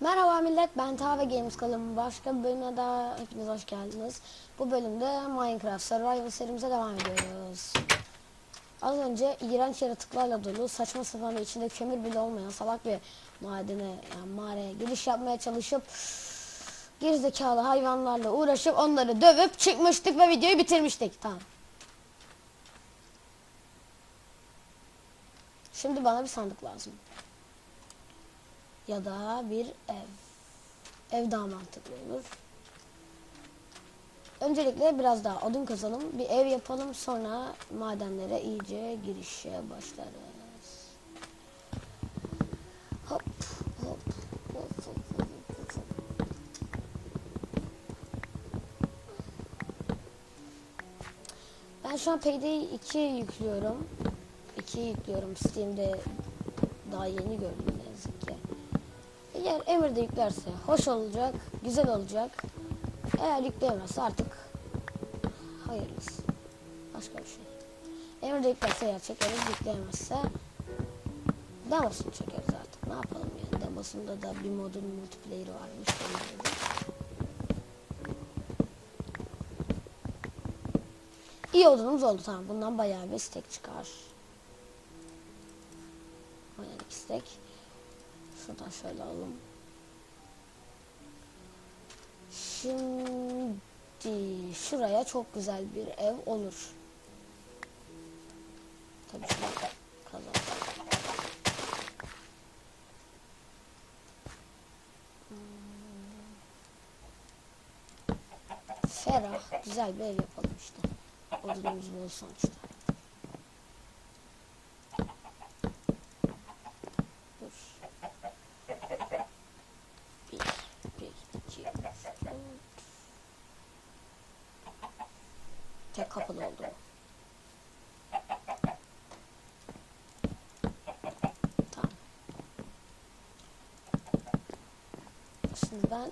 Merhaba millet ben Tava Games kanalımın başka bir bölümüne daha hepiniz hoş geldiniz. Bu bölümde Minecraft Survival serimize devam ediyoruz. Az önce iğrenç yaratıklarla dolu saçma sapan ve içinde kömür bile olmayan salak bir madene yani mağaraya giriş yapmaya çalışıp gerizekalı hayvanlarla uğraşıp onları dövüp çıkmıştık ve videoyu bitirmiştik. Tamam. Şimdi bana bir sandık lazım. Ya da bir ev. Ev daha mantıklı olur. Öncelikle biraz daha odun kazalım. Bir ev yapalım. Sonra madenlere iyice girişe başlarız. Hop hop hop. Ben şu an Payday 2 yüklüyorum. 2 yüklüyorum. Steam'de daha yeni gördüm. Eğer Emir de yüklerse hoş olacak, güzel olacak. Eğer yükleyemezse artık hayırlısı. Başka bir şey. Emir de yüklerse eğer çekeriz, yükleyemezse demosunu çekeriz artık. Ne yapalım yani. Demosunda da bir modun multiplayer'ı varmış. İyi odunumuz oldu tamam. Bundan bayağı bir istek çıkar. Aynen istek. Şuradan şöyle alalım. Şimdi şuraya çok güzel bir ev olur. Tabii şurada. Hmm. Ferah, güzel bir ev yapalım işte. Odunumuz bol sonuçta. Dur. Bir, bir, iki, üç, dört. Tek kapılı oldu. Tamam. Şimdi ben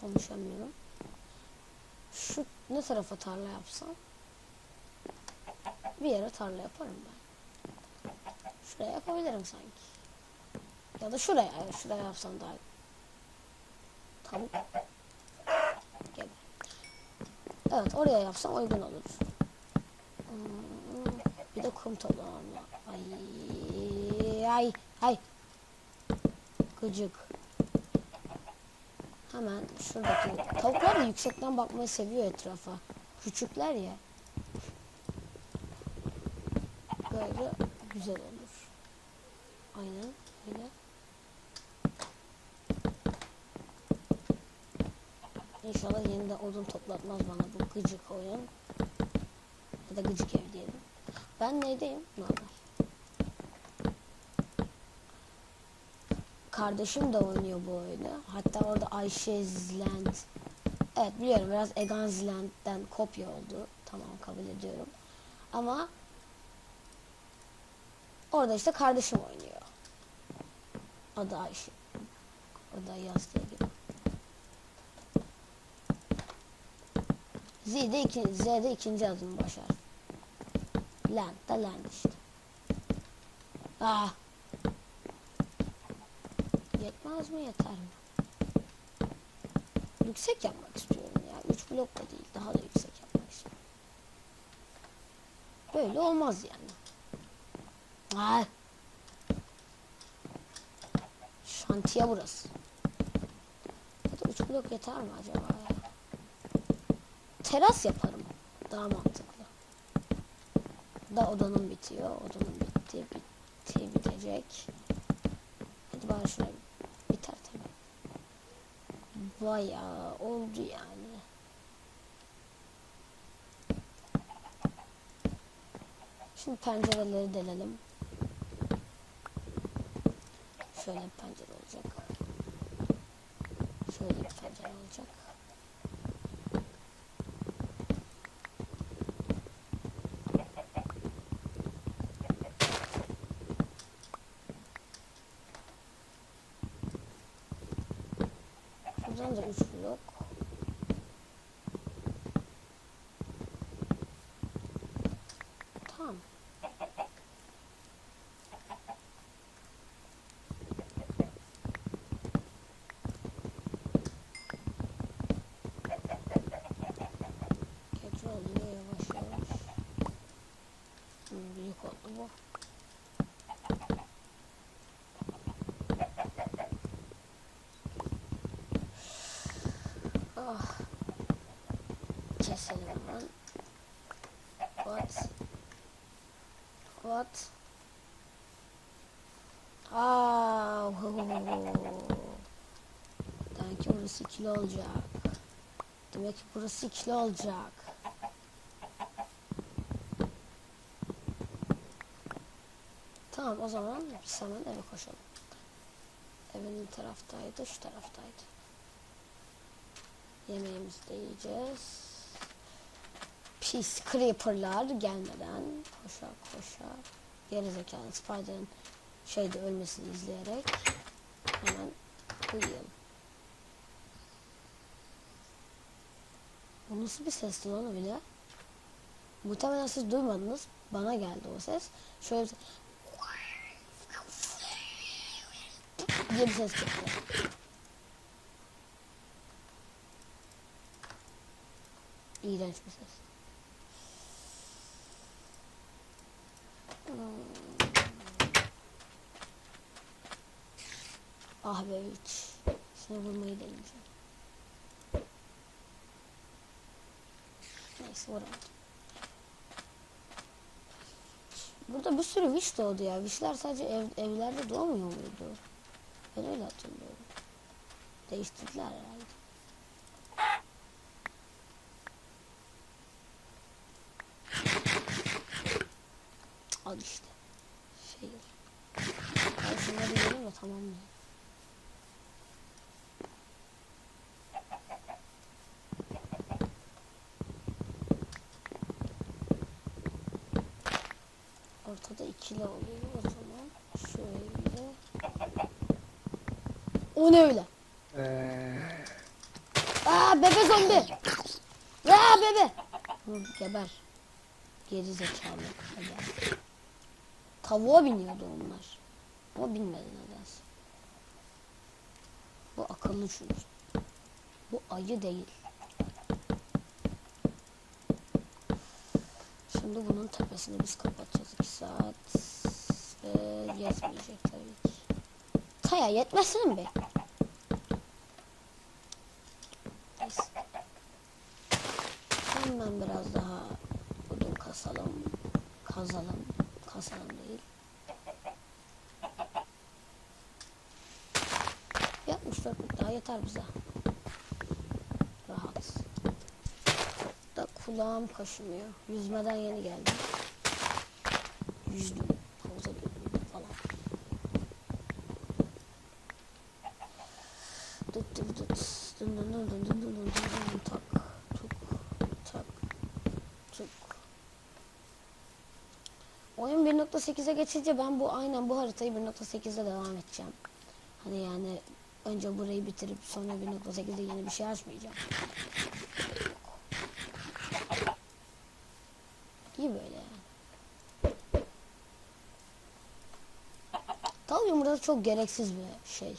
konuşamıyorum. Şu ne tarafa tarla yapsam? Bir yere tarla yaparım ben. Şuraya yapabilirim sanki. Ya da şuraya, şuraya yapsam daha iyi. Tavuk. Evet, oraya yapsam uygun olur. Hmm, Bir de kum toplamak. Ay, ay, ay. Gıcık. Hemen şuradaki tavuklar da yüksekten bakmayı seviyor etrafa. Küçükler ya. Böyle güzel olur. Aynen öyle. İnşallah yeniden odun toplatmaz bana bu gıcık oyun. Ya da gıcık ev diyelim. Ben neydeyim? Normal. Kardeşim de oynuyor bu oyunu. Hatta orada Ayşe Zland. Evet biliyorum biraz Egan Zland'den kopya oldu. Tamam kabul ediyorum. Ama orada işte kardeşim oynuyor. Adı Ayşe. O da Z'de, iki, Z'de ikinci adım başar. Land da land işte. Ah. Yetmez mi yeter mi? Yüksek yapmak istiyorum ya. 3 blok da değil. Daha da yüksek yapmak istiyorum. Böyle olmaz yani. Ah. Şantiye burası. Ya da 3 blok yeter mi acaba ya? Teras yaparım. Daha mantıklı. Da odanın bitiyor. Odanın bitti. Bitti. Bitecek. Hadi bana şuna biter tabii. Bayağı oldu yani. Şimdi pencereleri delelim. Şöyle bir pencere olacak. Şöyle bir pencere olacak. Şuradan da 3 blok. Tamam. Keselim hemen. What? What? Aa, Demek ki burası ikili olacak. Demek ki burası ikili olacak. Tamam o zaman biz hemen eve koşalım. Evin taraftaydı, şu taraftaydı. Yemeğimizi de yiyeceğiz. Pis creeperlar gelmeden koşa koşa gerizekalı Spider'ın şeyde ölmesini izleyerek hemen uyuyalım. Bu nasıl bir sesti lan öyle? Muhtemelen siz duymadınız. Bana geldi o ses. Şöyle diye bir ses çıktı. İğrenç bir ses. Hmm. Ah be hiç. Seni vurmayı deneyeceğim. Neyse vuramadım. Burada bir sürü wish doğdu ya. Wishler sadece ev, evlerde doğmuyor muydu? Ben öyle hatırlıyorum. Değiştirdiler herhalde. Al işte. Şey. Ben şunları yiyelim de tamam mı? Ortada ikili oluyor o zaman. Şöyle. O ne öyle? Aa bebe zombi. Aa bebe. Geber. Geri zekalı. Geber. Tavuğa biniyordu onlar. Ama binmedi nedense. Bu akıllı çünkü. Bu ayı değil. Şimdi bunun tepesini biz kapatacağız 2 saat. Ve yetmeyecek tabii ki. Kaya yetmesin mi? atar bize. Rahat. Da kulağım kaşınıyor. Yüzmeden yeni geldim. Yüzdüm. Havuza döndüm falan. Dut dut dut. Dun dun dun dun dun dun dun dun tak. Tuk. Tak. Tuk. Oyun 1.8'e geçince ben bu aynen bu haritayı 1.8'de devam edeceğim. Hani yani önce burayı bitirip sonra 1.8'de yeni bir şey açmayacağım. İyi böyle yani. Tavuk yumurtası çok gereksiz bir şey.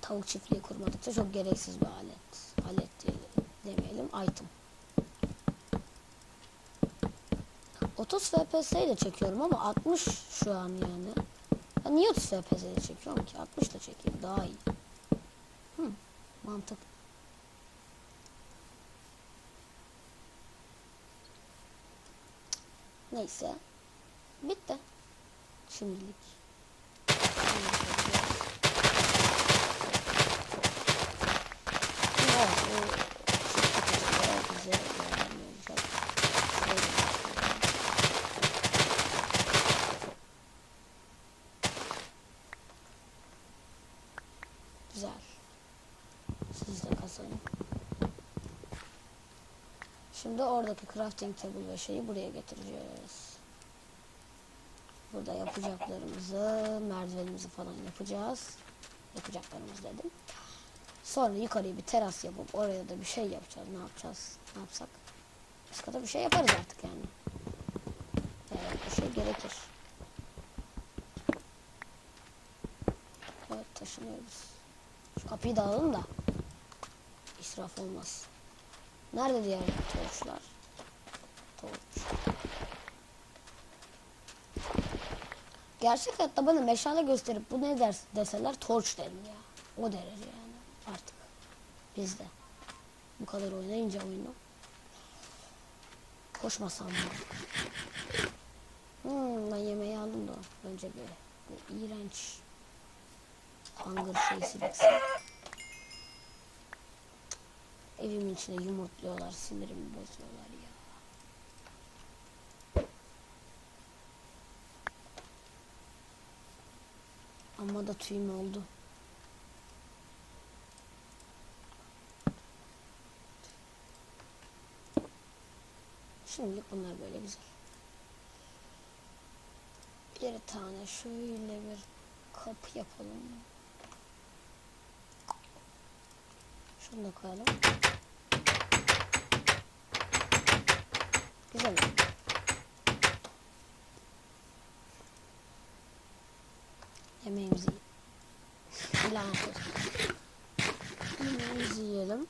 Tavuk çiftliği kurmadıkça çok gereksiz bir alet. Alet değil, demeyelim, item. 30 FPS ile çekiyorum ama 60 şu an yani. Ben niye 30 FPS ile çekiyorum ki? 60 ile çekeyim daha iyi. Hı, mantık. Neyse. Bitti. Şimdilik. Evet, bu çiftlik işleri bize yararlı olacak. Şöyle başlayalım. Güzel. Siz de kazanın. Şimdi oradaki crafting table ve şeyi buraya getireceğiz. Burada yapacaklarımızı, merdivenimizi falan yapacağız. Yapacaklarımız dedim. Sonra yukarıya bir teras yapıp oraya da bir şey yapacağız. Ne yapacağız? Ne yapsak? Da bir şey yaparız artık yani. Evet, bir şey gerekir. Evet, taşınıyoruz. Şu kapıyı da alalım da. İsraf olmaz. Nerede diğer torçlar? Torç. Gerçek hayatta bana meşale gösterip bu ne der deseler torç derim ya. O derece yani artık. Bizde. Bu kadar oynayınca oyunu. Koşmasam mı? Hmm, ben yemeği aldım da önce bir bu iğrenç hunger şeysi baksın. Evimin içine yumurtluyorlar, sinirimi bozuyorlar ya. Amma da tüyüm oldu. Şimdilik bunlar böyle güzel. Bir tane şöyle bir kapı yapalım. Şunu da koyalım. Güzel. Yemeğimizi yiyelim. Yemeğimizi yiyelim.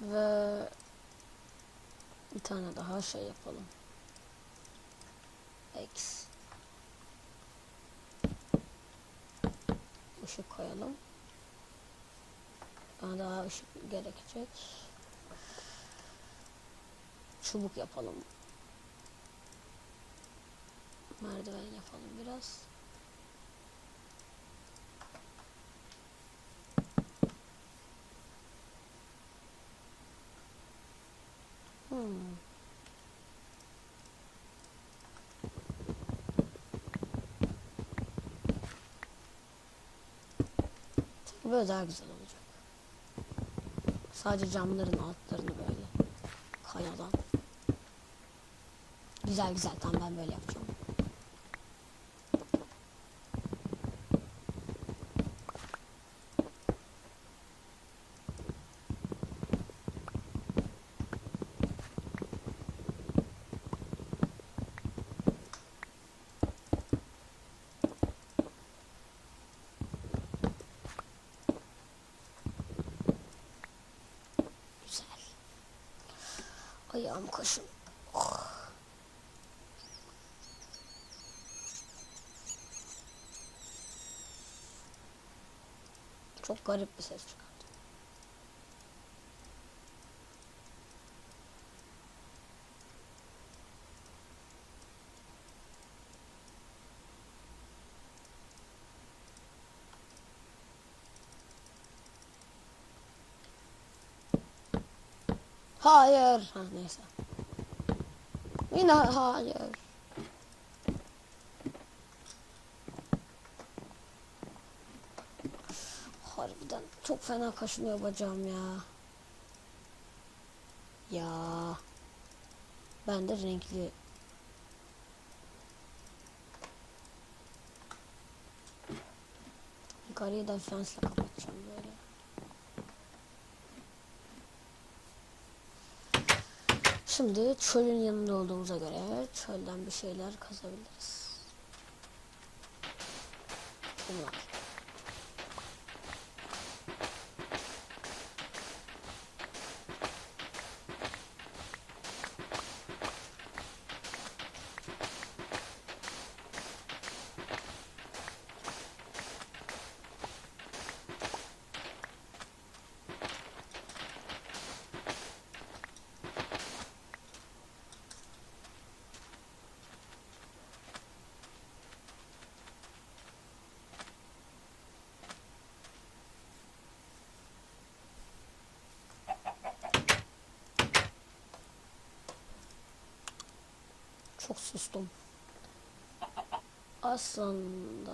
Ve bir tane daha şey yapalım. Koyalım. Bana daha ışık gerekecek. Çubuk yapalım. Merdiven yapalım biraz. Hmm. Tabii Böyle daha güzel olacak. Sadece camların altlarını böyle kayadan. Güzel güzel tamam ben böyle yapacağım. Güzel. Ayağım kaşın. Oh. Çok garip bir ses çıkardı. Hayır. Ha neyse. Yine hayır. Harbiden çok fena kaşınıyor bacağım ya. Ya. Ben de renkli. Yukarıyı da fensle kapatacağım böyle. Şimdi çölün yanında olduğumuza göre çölden bir şeyler kazabiliriz. Bunlar. Çok sustum. Aslında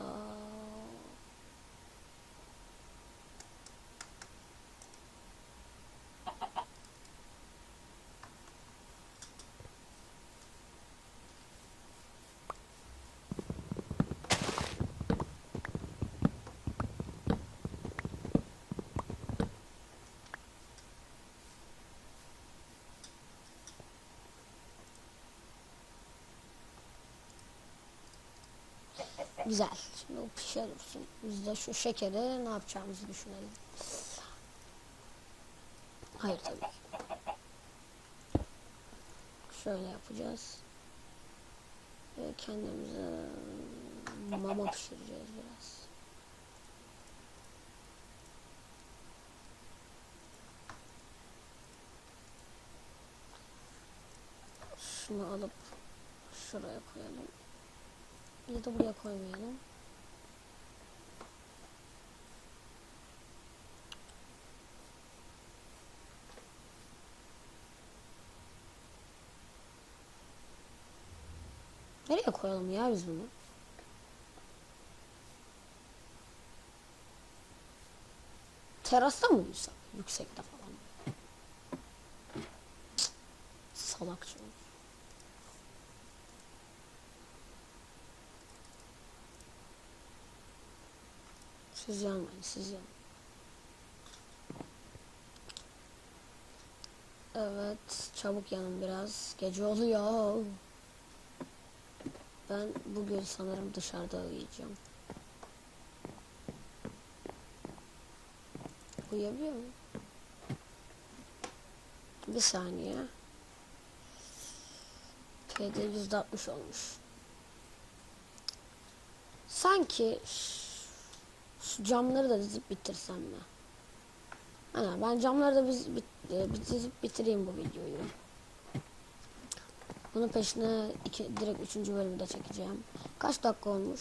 güzel. Şimdi o dursun. Biz de şu şekeri ne yapacağımızı düşünelim. Hayır tabii. Şöyle yapacağız. Ve kendimize mama pişireceğiz biraz. Şunu alıp şuraya koyalım. Ya da buraya koymayalım. Nereye koyalım ya biz bunu? Terasta mı uyusak? Yüksekte falan. Salakça olur. Siz yanmayın, siz yanmayın. Evet, çabuk yanın biraz. Gece oluyor. Ben bugün sanırım dışarıda uyuyacağım. Uyuyabiliyor muyum? Bir saniye. PD yüzde altmış olmuş. Sanki şu camları da dizip bitirsem mi? Ana, ben camları da biz, bit, e, dizip bitireyim bu videoyu. Bunun peşine iki, direkt üçüncü bölümü de çekeceğim. Kaç dakika olmuş?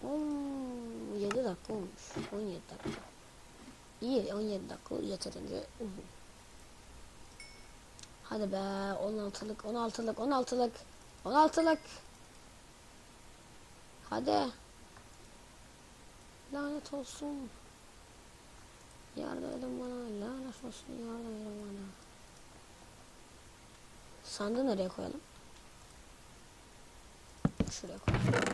Hmm, 7 dakika olmuş. 17 dakika. İyi 17 dakika yeterince uzun. Hadi be 16'lık 16'lık 16'lık 16'lık. Hadi. Lanet olsun. Yardım edin bana. Lanet olsun. Yardım edin bana. Sandığı nereye koyalım? Şuraya koyalım.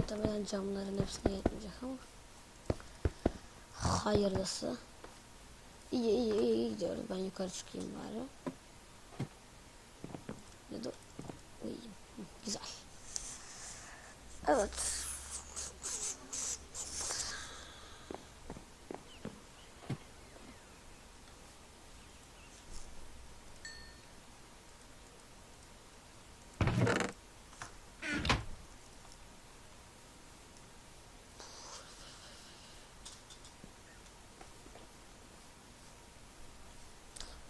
Muhtemelen camların hepsine yetmeyecek ama. Hayırlısı. İyi iyi iyi, iyi gidiyoruz. Ben yukarı çıkayım bari. Ya da uyuyayım. Güzel. Evet.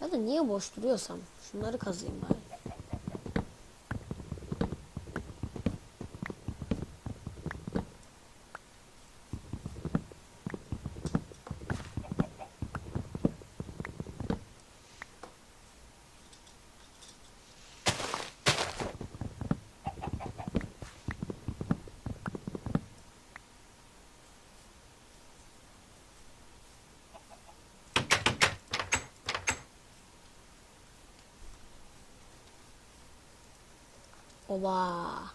Ben de niye boş duruyorsam şunları kazıyım bari. Oba.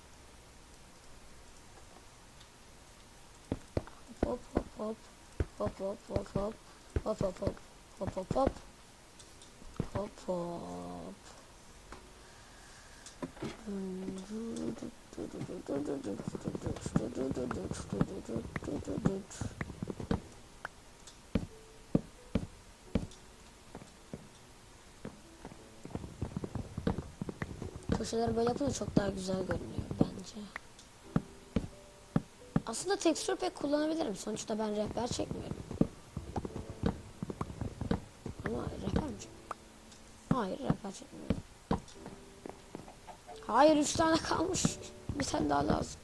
Hop hop hop. Hop hop hop hop. Hop hop hop. Hop hop hop. Hop hop. Köşeleri böyle yapınca çok daha güzel görünüyor bence. Aslında tekstür pek kullanabilirim. Sonuçta ben rehber çekmiyorum. Ama rehber mi? Hayır rehber çekmiyorum. Hayır üç tane kalmış. Bir tane daha lazım.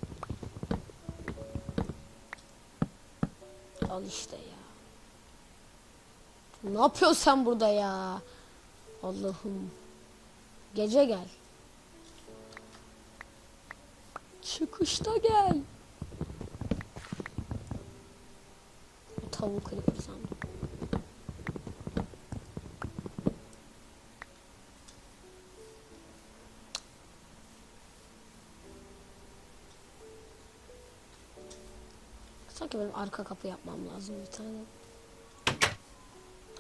Al işte ya. Ne yapıyorsun sen burada ya? Allah'ım. Gece gel. Çıkışta gel. Tavuk creeper sandım. Sanki benim arka kapı yapmam lazım bir tane.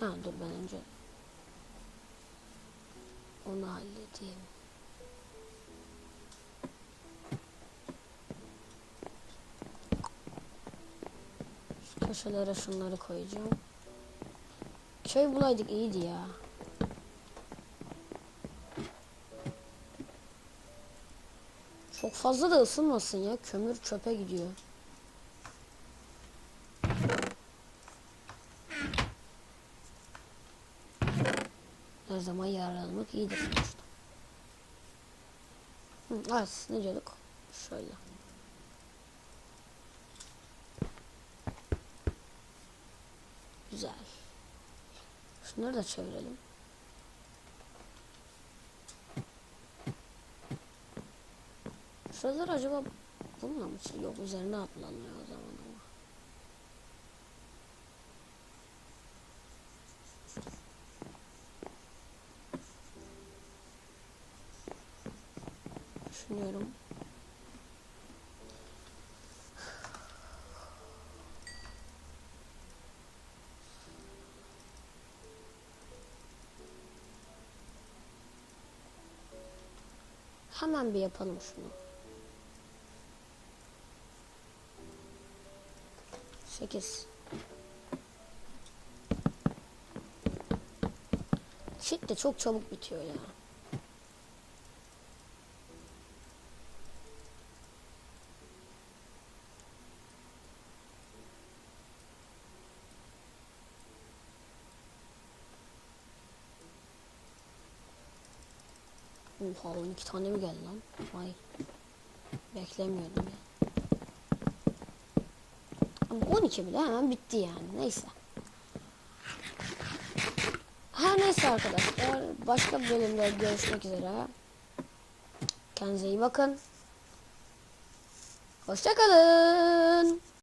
Ha dur ben önce onu halledeyim. Köşelere şunları koyacağım. Köy bulaydık iyiydi ya. Çok fazla da ısınmasın ya. Kömür çöpe gidiyor. Her zaman yararlanmak iyidir sonuçta. Hı, evet ne diyorduk? Şöyle. Güzel. Şunları da çevirelim. Şuralar acaba bununla mı? Yok üzerine atlanıyor o zaman Hemen bir yapalım şunu. 8 Çit de çok çabuk bitiyor ya. Oha 12 tane mi geldi lan? Vay. Beklemiyordum ya. Ama 12 bile hemen bitti yani. Neyse. Her neyse arkadaşlar. Başka bir bölümde görüşmek üzere. Kendinize iyi bakın. Hoşçakalın.